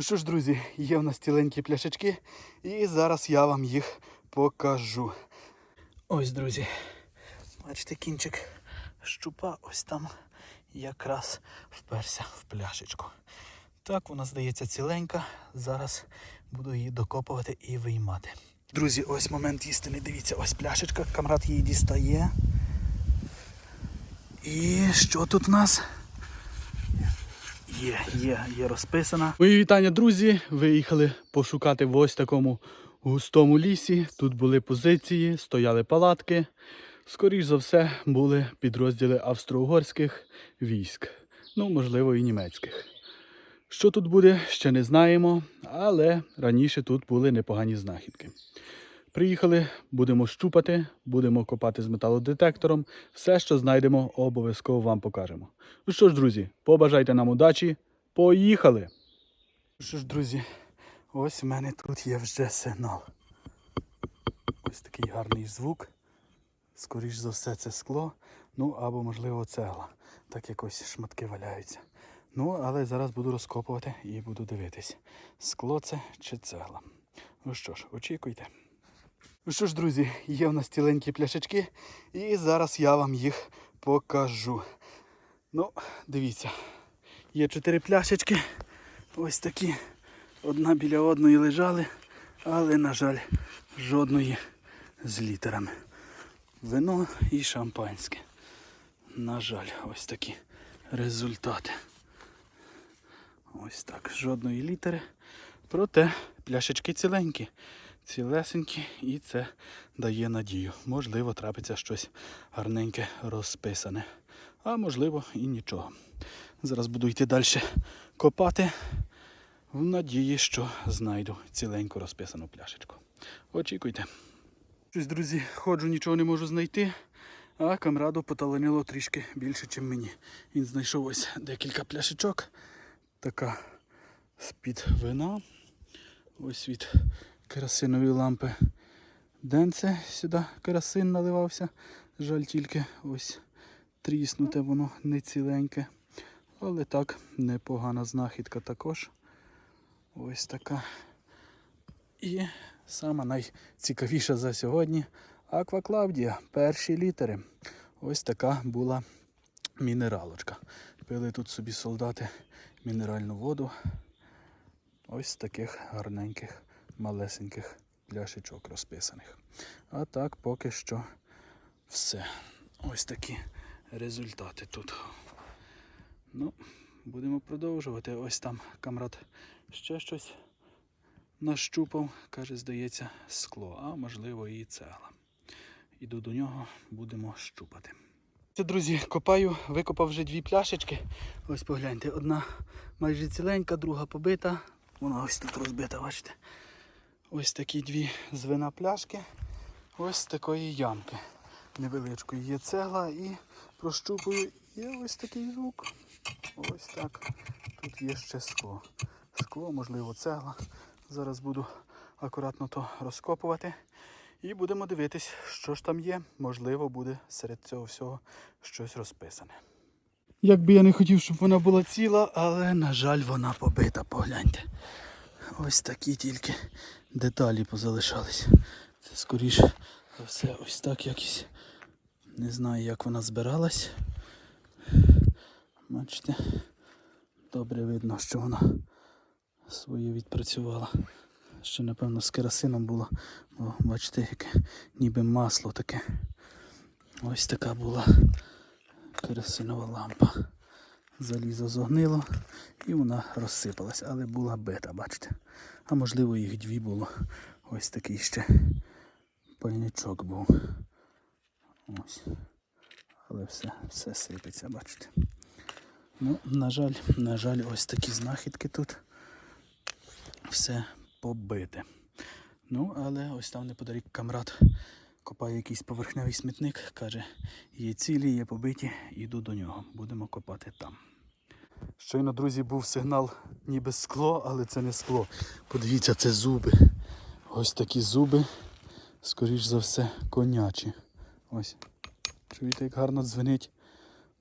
Ну що ж, друзі, є в нас ціленькі пляшечки, і зараз я вам їх покажу. Ось, друзі, бачите, кінчик щупа ось там якраз вперся в пляшечку. Так, вона здається ціленька. Зараз буду її докопувати і виймати. Друзі, ось момент істини. Дивіться, ось пляшечка, камрад її дістає. І що тут у нас? Є, є, є розписана. Мої вітання, друзі. Виїхали пошукати в ось такому густому лісі. Тут були позиції, стояли палатки. Скоріш за все, були підрозділи австро-угорських військ, ну, можливо, і німецьких. Що тут буде, ще не знаємо, але раніше тут були непогані знахідки. Приїхали, будемо щупати, будемо копати з металодетектором. Все, що знайдемо, обов'язково вам покажемо. Ну що ж, друзі, побажайте нам удачі. Поїхали! Ну Що ж, друзі, ось в мене тут є вже сигнал. Ось такий гарний звук. Скоріш за все, це скло, ну або, можливо, цегла. Так якось шматки валяються. Ну, але зараз буду розкопувати і буду дивитись, скло це чи цегла. Ну що ж, очікуйте. Ну що ж, друзі, є в нас ціленькі пляшечки, і зараз я вам їх покажу. Ну, дивіться, є чотири пляшечки. Ось такі. Одна біля одної лежали, але, на жаль, жодної з літерами. Вино і шампанське. На жаль, ось такі результати. Ось так, жодної літери. Проте пляшечки ціленькі, цілесенькі, і це дає надію. Можливо, трапиться щось гарненьке розписане. А можливо і нічого. Зараз буду йти далі копати в надії, що знайду ціленьку розписану пляшечку. Очікуйте. Щось, друзі, ходжу, нічого не можу знайти, а камраду поталанило трішки більше, ніж мені. Він знайшов ось декілька пляшечок. Така з-під вина. Ось від керосинової лампи денце сюди керосин наливався. Жаль тільки ось тріснуте воно не ціленьке. Але так, непогана знахідка також. Ось така. І сама найцікавіша за сьогодні Аква Клавдія. Перші літери. Ось така була мінералочка. Пили тут собі солдати мінеральну воду. Ось таких гарненьких, малесеньких пляшечок розписаних. А так поки що все. Ось такі результати тут. Ну, будемо продовжувати. Ось там камрад ще щось нащупав, каже, здається, скло, а можливо і цегла. Іду до нього, будемо щупати. Це, друзі, копаю, викопав вже дві пляшечки. Ось погляньте, одна майже ціленька, друга побита. Вона ось тут розбита, бачите. Ось такі дві з вина пляшки. Ось такої ямки. Невеличкої є цегла і прощупую. Є ось такий звук. Ось так. Тут є ще скло. Скло, можливо, цегла. Зараз буду акуратно то розкопувати. І будемо дивитись, що ж там є. Можливо, буде серед цього всього щось розписане. Як би я не хотів, щоб вона була ціла, але, на жаль, вона побита, погляньте. Ось такі тільки деталі позалишались. Це скоріше за все ось так якось. Не знаю, як вона збиралась. Бачите, добре видно, що вона своє відпрацювала. Ще, напевно, з керосином було. Бо, бачите, яке ніби масло таке. Ось така була керосинова лампа. Залізо зогнило і вона розсипалась, але була бита, бачите. А можливо їх дві було. Ось такий ще пальничок був. Ось. Але все, все сипеться, бачите. Ну, на жаль, на жаль, ось такі знахідки тут. Все побите. Ну, але ось там неподалік камрад копає якийсь поверхневий смітник, каже, є цілі, є побиті, іду до нього. Будемо копати там. Щойно, друзі, був сигнал ніби скло, але це не скло. Подивіться, це зуби. Ось такі зуби, скоріш за все, конячі. Ось. Чуєте, як гарно дзвенить?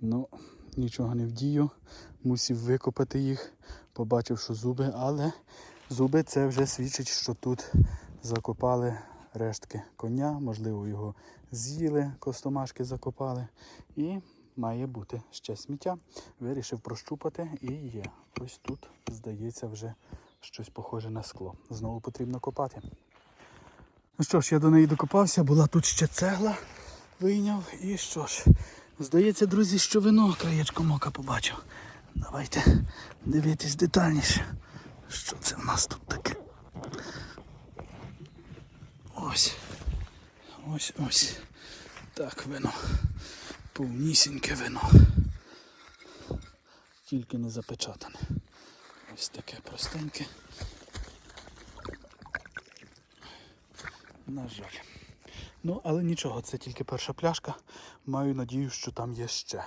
Ну, нічого не вдію. Мусив викопати їх, побачив, що зуби, але зуби це вже свідчить, що тут закопали рештки коня, можливо, його з'їли, костомашки закопали. І має бути ще сміття. Вирішив прощупати і є. Ось тут, здається, вже щось похоже на скло. Знову потрібно копати. Ну що ж, я до неї докопався, була тут ще цегла, вийняв. І що ж, здається, друзі, що вино краєчком ока побачив. Давайте дивитись детальніше. Що це в нас тут таке? Ось. Ось ось. Так, вино. Повнісіньке вино. Тільки не запечатане. Ось таке простеньке. На жаль. Ну, але нічого, це тільки перша пляшка. Маю надію, що там є ще.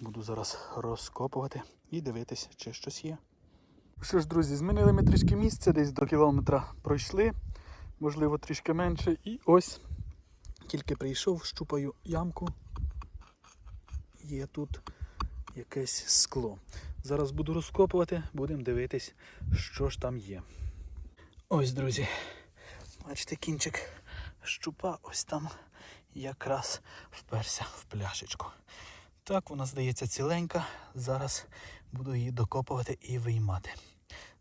Буду зараз розкопувати і дивитись, чи щось є. Що ж, друзі, змінили ми трішки місце, десь до кілометра пройшли, можливо, трішки менше. І ось тільки прийшов, щупаю ямку. Є тут якесь скло. Зараз буду розкопувати, будемо дивитись, що ж там є. Ось, друзі, бачите, кінчик щупа ось там якраз вперся в пляшечку. Так, вона здається ціленька. Зараз буду її докопувати і виймати.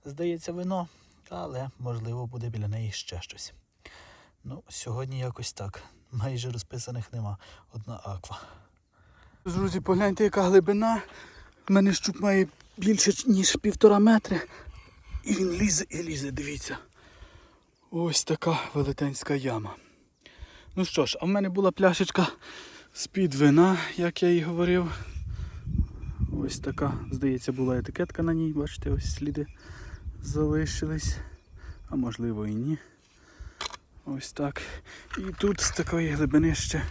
Здається, вино, але можливо буде біля неї ще щось. Ну, сьогодні якось так. Майже розписаних нема. Одна аква. Друзі, погляньте, яка глибина. У мене щуп має більше, ніж півтора метри. І він лізе і лізе, дивіться. Ось така велетенська яма. Ну що ж, а в мене була пляшечка з-під вина, як я і говорив. Ось така, здається, була етикетка на ній, бачите, ось сліди залишились. А можливо і ні. Ось так. І тут з такої глибини ще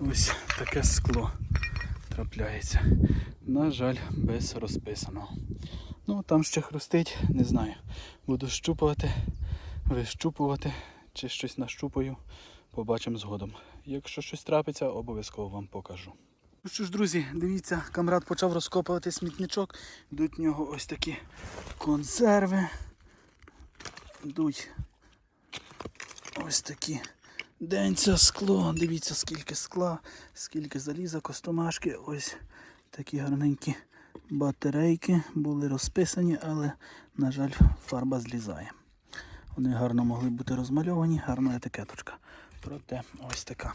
ось таке скло трапляється. На жаль, без розписаного. Ну, там ще хрустить, не знаю. Буду щупувати, вищупувати чи щось нащупаю. Побачимо згодом. Якщо щось трапиться, обов'язково вам покажу. Ну що ж, друзі, дивіться, камрад почав розкопувати смітничок. Йдуть в нього ось такі консерви. Йдуть ось такі денця скло. Дивіться, скільки скла, скільки заліза, костомашки. Ось такі гарненькі батарейки були розписані, але, на жаль, фарба злізає. Вони гарно могли бути розмальовані, гарна етикеточка. Проте ось така.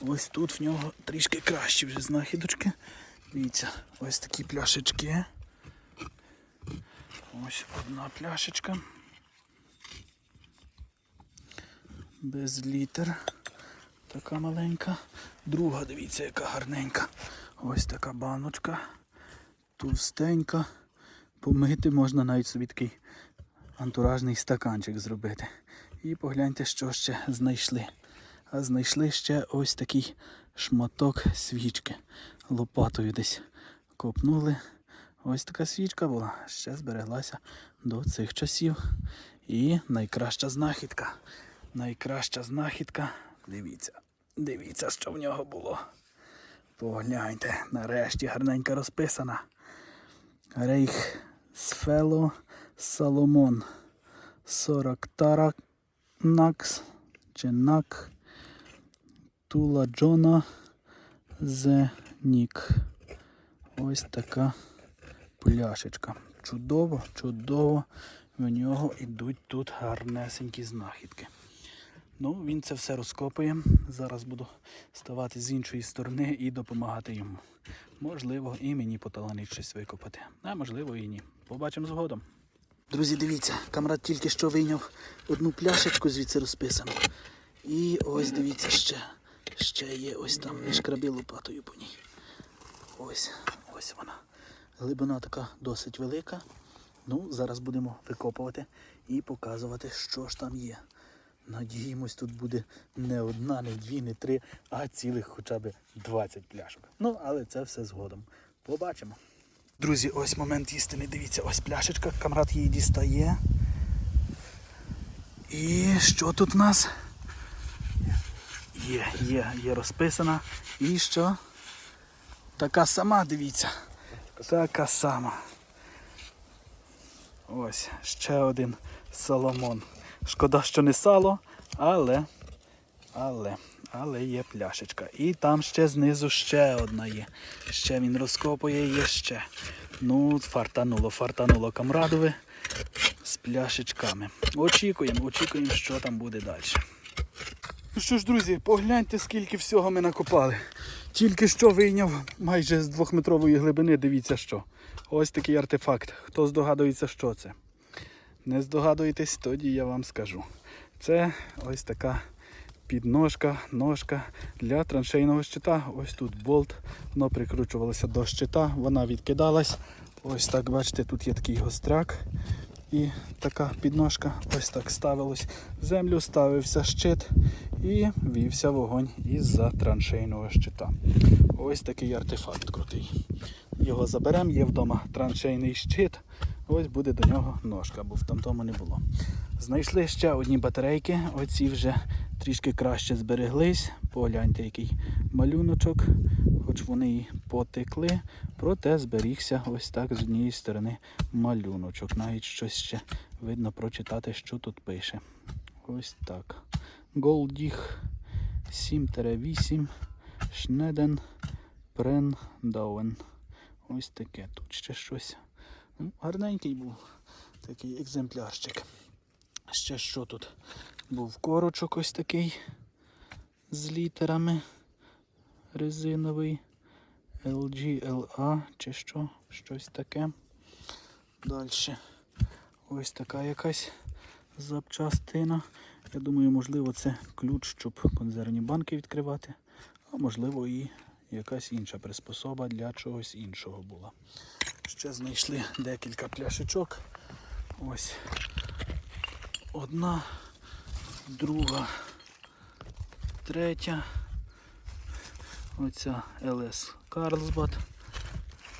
Ось тут в нього трішки кращі вже знахідочки. Дивіться, ось такі пляшечки. Ось одна пляшечка. Без літер. Така маленька. Друга, дивіться, яка гарненька. Ось така баночка. Товстенька. Помити можна навіть собі такий антуражний стаканчик зробити. І погляньте, що ще знайшли. А знайшли ще ось такий шматок свічки. Лопатою десь копнули. Ось така свічка була. Ще збереглася до цих часів. І найкраща знахідка. Найкраща знахідка. Дивіться, дивіться, що в нього було. Погляньте, нарешті гарненько розписана. Рейх Сфело Соломон. 40 тарак Накс чи Нак Тула Джона Зенік. Ось така пляшечка. Чудово, чудово. В нього йдуть тут гарнесенькі знахідки. Ну, він це все розкопує. Зараз буду ставати з іншої сторони і допомагати йому. Можливо, і мені поталанить щось викопати. А можливо і ні. Побачимо згодом. Друзі, дивіться, камрад тільки що вийняв одну пляшечку звідси розписану. І ось дивіться ще. Ще є ось там, не шкраби лопатою по ній. Ось, ось вона. Глибина така досить велика. Ну, зараз будемо викопувати і показувати, що ж там є. Надіємось, тут буде не одна, не дві, не три, а цілих хоча б 20 пляшок. Ну, але це все згодом. Побачимо. Друзі, ось момент істини. Дивіться, ось пляшечка, камрад її дістає. І що тут в нас? Є, є, є розписана. І що? Така сама, дивіться. Така сама. Ось ще один Соломон. Шкода, що не сало, але, але, але є пляшечка. І там ще знизу ще одна є. Ще він розкопує, є ще. Ну, фартануло, фартануло камрадове з пляшечками. Очікуємо, очікуємо, що там буде далі. Ну що ж, друзі, погляньте, скільки всього ми накопали. Тільки що вийняв майже з двохметрової глибини, дивіться що. Ось такий артефакт. Хто здогадується, що це? Не здогадуєтесь, тоді я вам скажу. Це ось така підножка, ножка для траншейного щита. Ось тут болт, воно прикручувалося до щита, вона відкидалась. Ось так, бачите, тут є такий гостряк. І така підножка ось так ставилась. В землю ставився щит і вівся вогонь із-за траншейного щита. Ось такий артефакт крутий. Його заберемо, є вдома траншейний щит. Ось буде до нього ножка, бо в тамтому не було. Знайшли ще одні батарейки, оці вже трішки краще збереглись. Погляньте, який малюночок, хоч вони і потекли, проте зберігся ось так з однієї сторони малюночок. Навіть щось ще видно прочитати, що тут пише. Ось так. Голдіх 7-8 Шнеден Прендаuen. Ось таке. Тут ще щось. Гарненький був такий екземплярчик. Ще що тут? Був корочок ось такий з літерами резиновий. LGLA чи що, щось таке. Далі. Ось така якась запчастина. Я думаю, можливо, це ключ, щоб консервні банки відкривати, а можливо і якась інша приспособа для чогось іншого була. Ще знайшли декілька пляшечок. Ось одна, друга, третя. Оця LS Carlsbad.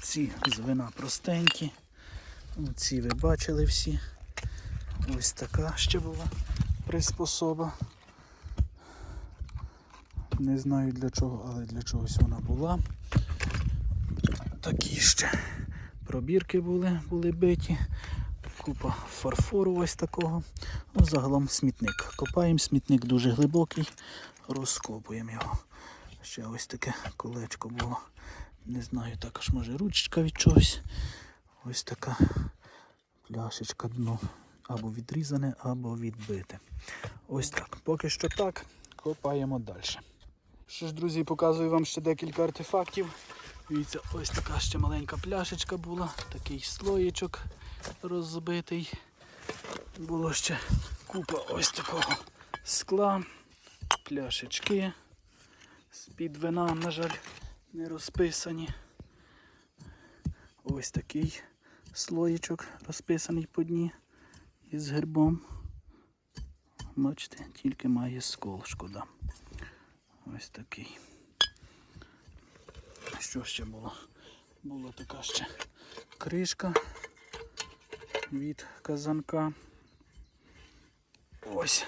Ці з вина простенькі. Ці ви бачили всі. Ось така ще була приспособа. Не знаю для чого, але для чогось вона була. Такі ще пробірки були, були биті. Купа фарфору ось такого. Ну, загалом смітник. Копаємо смітник дуже глибокий, розкопуємо його. Ще ось таке колечко було. Не знаю, також може ручечка від чогось. Ось така пляшечка дно. Або відрізане, або відбите. Ось так. Поки що так. Копаємо далі. Що ж, друзі, показую вам ще декілька артефактів. Дивіться, ось така ще маленька пляшечка була, такий слоєчок розбитий. Було ще купа ось такого скла, пляшечки. З-під вина, на жаль, не розписані. Ось такий слоєчок розписаний по дні із гербом. Бачите, тільки має скол, шкода. Ось такий. Що ще було? Була така ще кришка від казанка. Ось.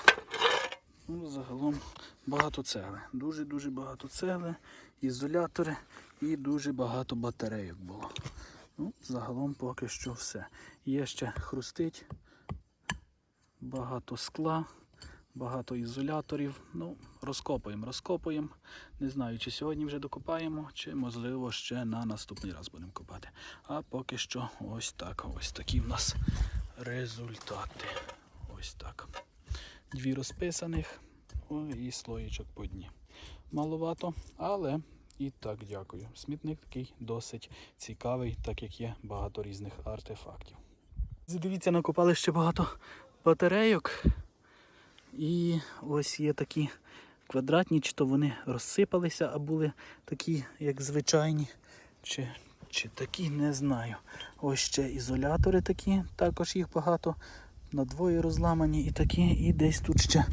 Ну, загалом багато цегли. Дуже-дуже багато цегли, ізолятори і дуже багато батарейок було. Ну, загалом поки що все. Є ще хрустить, багато скла, багато ізоляторів. Ну, розкопуємо, розкопуємо. Не знаю, чи сьогодні вже докопаємо, чи можливо ще на наступний раз будемо копати. А поки що ось так. Ось такі в нас результати. Ось так. Дві розписаних і слоєчок по дні. Маловато, але і так дякую. Смітник такий досить цікавий, так як є багато різних артефактів. Дивіться, накопали ще багато батарейок. І ось є такі квадратні, чи то вони розсипалися, а були такі, як звичайні, чи, чи такі, не знаю. Ось ще ізолятори такі, також їх багато. На двоє розламані і такі, і десь тут ще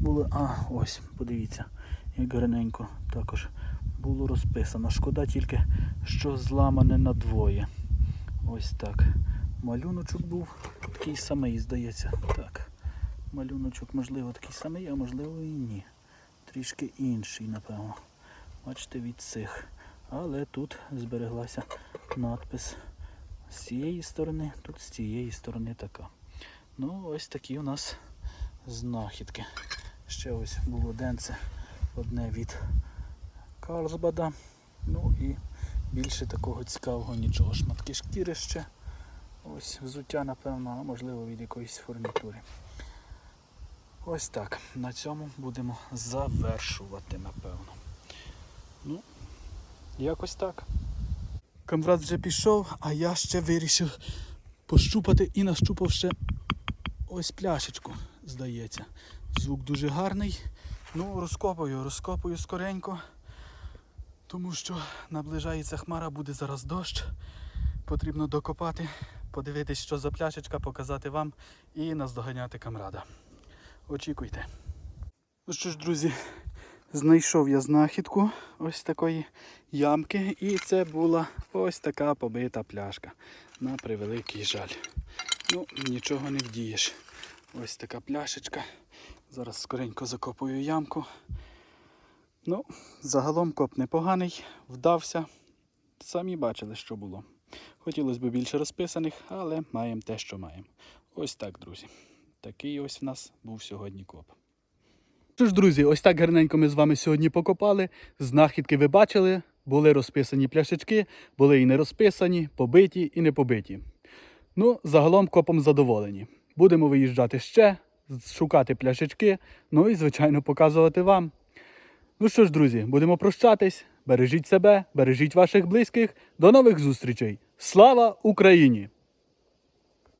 було. А, ось, подивіться, як гарненько також було розписано. Шкода тільки, що зламане на двоє. Ось так. Малюночок був такий самий, здається. Так. Малюночок, можливо, такий самий, а можливо і ні. Трішки інший, напевно. Бачите, від цих. Але тут збереглася надпис з цієї сторони, тут з цієї сторони така. Ну, ось такі у нас знахідки. Ще ось було денце одне від Карлсбада. Ну і більше такого цікавого нічого. Шматки шкіри ще. Ось взуття, напевно, а можливо від якоїсь фурнітури. Ось так. На цьому будемо завершувати, напевно. Ну, якось так. Камрад вже пішов, а я ще вирішив пощупати і нащупав ще ось пляшечку, здається. Звук дуже гарний. Ну, розкопую, розкопую скоренько, тому що наближається хмара, буде зараз дощ. Потрібно докопати, подивитись, що за пляшечка, показати вам і наздоганяти камрада. Очікуйте. Ну що ж, друзі, знайшов я знахідку ось такої ямки, і це була ось така побита пляшка. На превеликий жаль. Ну, нічого не вдієш. Ось така пляшечка. Зараз скоренько закопую ямку. Ну, загалом коп непоганий, вдався. Самі бачили, що було. Хотілося б більше розписаних, але маємо те, що маємо. Ось так, друзі. Такий ось в нас був сьогодні коп. Що ж, друзі, ось так гарненько ми з вами сьогодні покопали. Знахідки ви бачили, були розписані пляшечки, були і не розписані, побиті і не побиті. Ну, загалом копом задоволені. Будемо виїжджати ще, шукати пляшечки, ну і, звичайно, показувати вам. Ну що ж, друзі, будемо прощатись. Бережіть себе, бережіть ваших близьких. До нових зустрічей. Слава Україні!